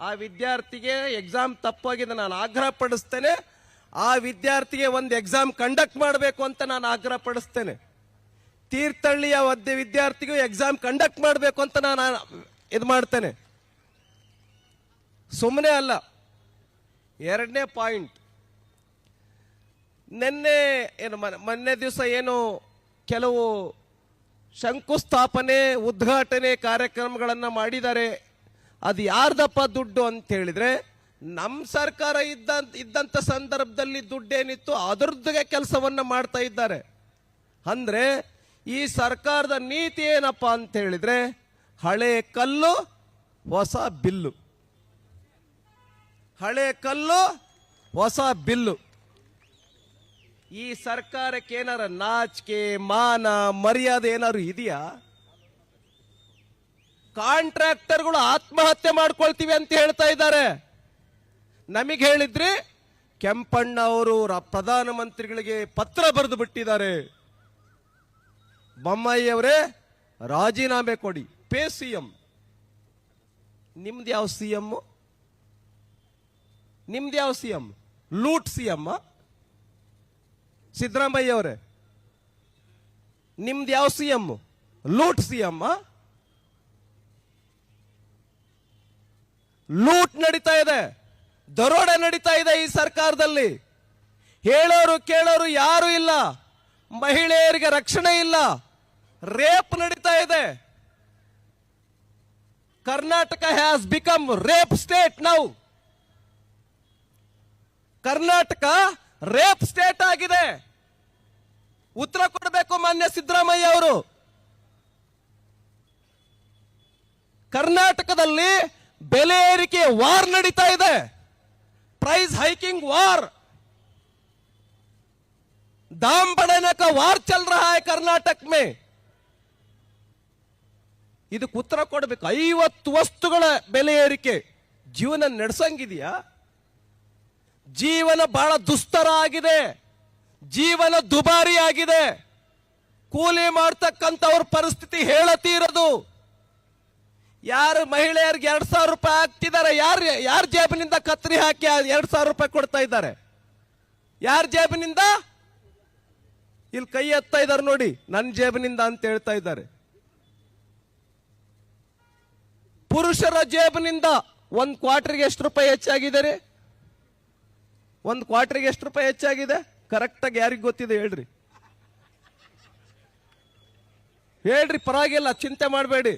ಆ ವಿದ್ಯಾರ್ಥಿಗೆ ಎಕ್ಸಾಮ್ ತಪ್ಪಾಗಿದೆ, ನಾನು ಆಗ್ರಹ ಪಡಿಸ್ತೇನೆ. ಆ ವಿದ್ಯಾರ್ಥಿಗೆ ಒಂದು ಎಕ್ಸಾಮ್ ಕಂಡಕ್ಟ್ ಮಾಡಬೇಕು ಅಂತ ನಾನು ಆಗ್ರಹ ಪಡಿಸ್ತೇನೆ. ತೀರ್ಥಹಳ್ಳಿಯ ಒದ್ದೆ ವಿದ್ಯಾರ್ಥಿಗೂ ಎಕ್ಸಾಮ್ ಕಂಡಕ್ಟ್ ಮಾಡಬೇಕು ಅಂತ ನಾನು ಇದು ಮಾಡ್ತೇನೆ. ಸುಮ್ಮನೆ ಅಲ್ಲ, ಎರಡನೇ ಪಾಯಿಂಟ್ ನಿನ್ನೆ ಏನು ಮೊನ್ನೆ- ಮೊನ್ನೆ ದಿವಸ ಏನು ಕೆಲವು ಶಂಕುಸ್ಥಾಪನೆ, ಉದ್ಘಾಟನೆ ಕಾರ್ಯಕ್ರಮಗಳನ್ನು ಮಾಡಿದ್ದಾರೆ. ಅದು ಯಾರ್ದಪ್ಪ ದುಡ್ಡು ಅಂತ ಹೇಳಿದ್ರೆ ನಮ್ಮ ಸರ್ಕಾರ ಇದ್ದ ಇದ್ದಂಥ ಸಂದರ್ಭದಲ್ಲಿ ದುಡ್ಡೇನಿತ್ತು ಅದರದ್ದೇ ಕೆಲಸವನ್ನು ಮಾಡ್ತಾ ಇದ್ದಾರೆ. ಅಂದರೆ, ಈ ಸರ್ಕಾರದ ನೀತಿ ಏನಪ್ಪ ಅಂತ ಹೇಳಿದ್ರೆ, ಹಳೆ ಕಲ್ಲು, ಹೊಸ ಬಿಲ್ಲು. ಹಳೆ ಕಲ್ಲು, ಹೊಸ ಬಿಲ್ಲು. ಈ ಸರ್ಕಾರಕ್ಕೆ ಏನಾರ ನಾಚಿಕೆ, ಮಾನ, ಮರ್ಯಾದೆ ಏನಾದ್ರು ಇದೆಯಾ? ಕಾಂಟ್ರಾಕ್ಟರ್ಗಳು ಆತ್ಮಹತ್ಯೆ ಮಾಡ್ಕೊಳ್ತೀವಿ ಅಂತ ಹೇಳ್ತಾ ಇದ್ದಾರೆ. ನಮಗೆ ಹೇಳಿದ್ರಿ, ಕೆಂಪಣ್ಣ ಅವರು ಪ್ರಧಾನಮಂತ್ರಿಗಳಿಗೆ ಪತ್ರ ಬರೆದು ಬಿಟ್ಟಿದ್ದಾರೆ. ಬೊಮ್ಮಾಯಿಯವರೇ, ರಾಜೀನಾಮೆ ಕೊಡಿ, ಪೇ ಸಿ ಎಂ. ನಿಮ್ದು ಯಾವ ಸಿ ಎಂ? ನಿಮ್ದು ಯಾವ C M? Loot C M? Siddaramaiah ಅವರೇ, ನಿಮ್ದು ಯಾವ C M? Loot C M? Loot ನಡೀತಾ ಇದೆ, ದರೋಡೆ ನಡೀತಾ ಇದೆ ಈ ಸರ್ಕಾರದಲ್ಲಿ. ಹೇಳೋರು ಕೇಳೋರು ಯಾರು ಇಲ್ಲ, ಮಹಿಳೆಯರಿಗೆ ರಕ್ಷಣೆ ಇಲ್ಲ, ರೇಪ್ ನಡೀತಾ ಇದೆ. Karnataka has become rape state now Karnataka rape state ಆಗಿದೆ. ಉತ್ತರ ಕೊಡಬೇಕು ಮಾನ್ಯ ಸಿದ್ದರಾಮಯ್ಯ ಅವರು. ಕರ್ನಾಟಕದಲ್ಲಿ ಬೆಲೆ ಏರಿಕೆ ವಾರ್ ನಡೀತಾ ಇದೆ ಪ್ರೈಸ್ ಹೈಕಿಂಗ್ ವಾರ್ दाम बढ़ाने का वार चल रहा है कर्नाटक में ಇದಕ್ಕೆ ಉತ್ತರ ಕೊಡಬೇಕು ಐವತ್ತು ವಸ್ತುಗಳ ಬೆಲೆ ಏರಿಕೆ ಜೀವನ ನಡೆಸಂಗಿದೆಯಾ ಜೀವನ ಬಹಳ ದುಸ್ತರ ಆಗಿದೆ ಜೀವನ ದುಬಾರಿ ಆಗಿದೆ ಕೂಲಿ ಮಾಡ್ತಕ್ಕಂಥವ್ರ ಪರಿಸ್ಥಿತಿ ಹೇಳತೀರದು ಯಾರು ಮಹಿಳೆಯರಿಗೆ ಎರಡ್ ಸಾವಿರ ರೂಪಾಯಿ ಹಾಕ್ತಿದ್ದಾರೆ? ಯಾರು ಯಾರ ಜೇಬಿನಿಂದ ಕತ್ರಿ ಹಾಕಿ ಎರಡ್ ಸಾವಿರ ರೂಪಾಯಿ ಕೊಡ್ತಾ ಇದ್ದಾರೆ? ಯಾರ ಜೇಬಿನಿಂದ? ಇಲ್ಲಿ ಕೈ ಎತ್ತಾ ಇದ್ದಾರೆ ನೋಡಿ ನನ್ನ ಜೇಬಿನಿಂದ ಅಂತ ಹೇಳ್ತಾ ಇದ್ದಾರೆ. ಪುರುಷರ ಜೇಬಿನಿಂದ ಒಂದ್ ಕ್ವಾರ್ಟರ್ಗೆ ಎಷ್ಟು ರೂಪಾಯಿ ಹೆಚ್ಚಾಗಿದೆ ರೀ ಒಂದ್ ಕ್ವಾರ್ಟರ್ಗೆ ಎಷ್ಟು ರೂಪಾಯಿ ಹೆಚ್ಚಾಗಿದೆ? ಕರೆಕ್ಟಾಗಿ ಯಾರಿಗೆ ಗೊತ್ತಿದೆ ಹೇಳ್ರಿ. ಹೇಳ್ರಿ, ಪರವಾಗಿಲ್ಲ, ಚಿಂತೆ ಮಾಡಬೇಡಿ.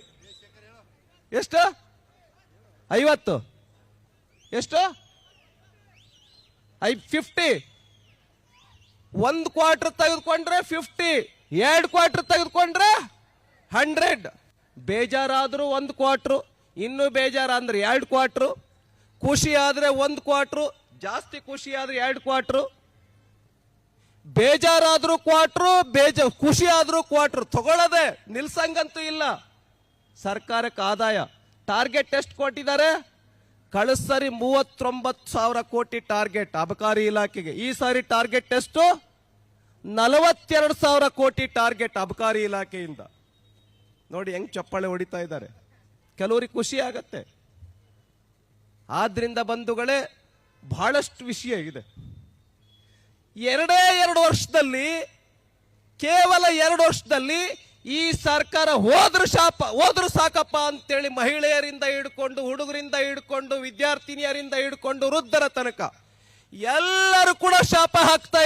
ಎಷ್ಟು? ಐವತ್ತು. ಎಷ್ಟು? ಐ ಫಿಫ್ಟಿ ಒಂದು ಕ್ವಾರ್ಟರ್ ತೆಗೆದುಕೊಂಡ್ರೆ ಫಿಫ್ಟಿ ಎರಡು ಕ್ವಾರ್ಟರ್ ತೆಗೆದುಕೊಂಡ್ರೆ ಹಂಡ್ರೆಡ್ ಬೇಜಾರಾದರೂ ಒಂದು ಕ್ವಾರ್ಟ್ರು ಇನ್ನೂ ಬೇಜಾರು ಅಂದ್ರೆ ಎರಡು ಕ್ವಾರ್ಟ್ರು ಖುಷಿ ಆದರೆ ಒಂದು ಕ್ವಾರ್ಟ್ರು ಜಾಸ್ತಿ ಖುಷಿ ಆದರೆ ಎರಡು ಕ್ವಾರ್ಟ್ರು ಬೇಜಾರಾದರೂ ಕ್ವಾರ್ಟ್ರು ಬೇಜ, ಖುಷಿ ಆದರೂ ಕ್ವಾರ್ಟ್ರು ತಗೊಳ್ಳೋದೆ ನಿಲ್ಸಂಗಂತೂ ಇಲ್ಲ. ಸರ್ಕಾರಕ್ಕೆ ಆದಾಯ ಟಾರ್ಗೆಟ್ ಎಷ್ಟು ಕೊಟ್ಟಿದ್ದಾರೆ? ಕಳೆದ ಮೂವತ್ತೊಂಬತ್ತು ಸಾವಿರ ಕೋಟಿ ಟಾರ್ಗೆಟ್ ಅಬಕಾರಿ ಇಲಾಖೆಗೆ. ಈ ಸಾರಿ ಟಾರ್ಗೆಟ್ ಎಷ್ಟು? ನಲವತ್ತೆರಡು ಸಾವಿರ ಕೋಟಿ ಟಾರ್ಗೆಟ್ ಅಬಕಾರಿ ಇಲಾಖೆಯಿಂದ. ನೋಡಿ ಹೆಂಗ್ ಚಪ್ಪಾಳೆ ಹೊಡಿತಾ ಇದ್ದಾರೆ. ಕೆಲವರಿಗೆ ಖುಷಿ ಆಗತ್ತೆ. ಆದ್ರಿಂದ ಬಂಧುಗಳೇ, ಬಹಳಷ್ಟು ವಿಷಯ ಇದೆ. ಎರಡೇ ಎರಡು ವರ್ಷದಲ್ಲಿ, ಕೇವಲ ಎರಡು ವರ್ಷದಲ್ಲಿ ಈ ಸರ್ಕಾರ ಹೋದ್ರು ಶಾಪ, ಹೋದ್ರು ಸಾಕಪ್ಪ ಅಂತೇಳಿ ಮಹಿಳೆಯರಿಂದ ಹಿಡ್ಕೊಂಡು, ಹುಡುಗರಿಂದ ಹಿಡ್ಕೊಂಡು, ವಿದ್ಯಾರ್ಥಿನಿಯರಿಂದ ಹಿಡ್ಕೊಂಡು ವೃದ್ಧರ ತನಕ ಎಲ್ಲರೂ ಕೂಡ ಶಾಪ ಹಾಕ್ತಾ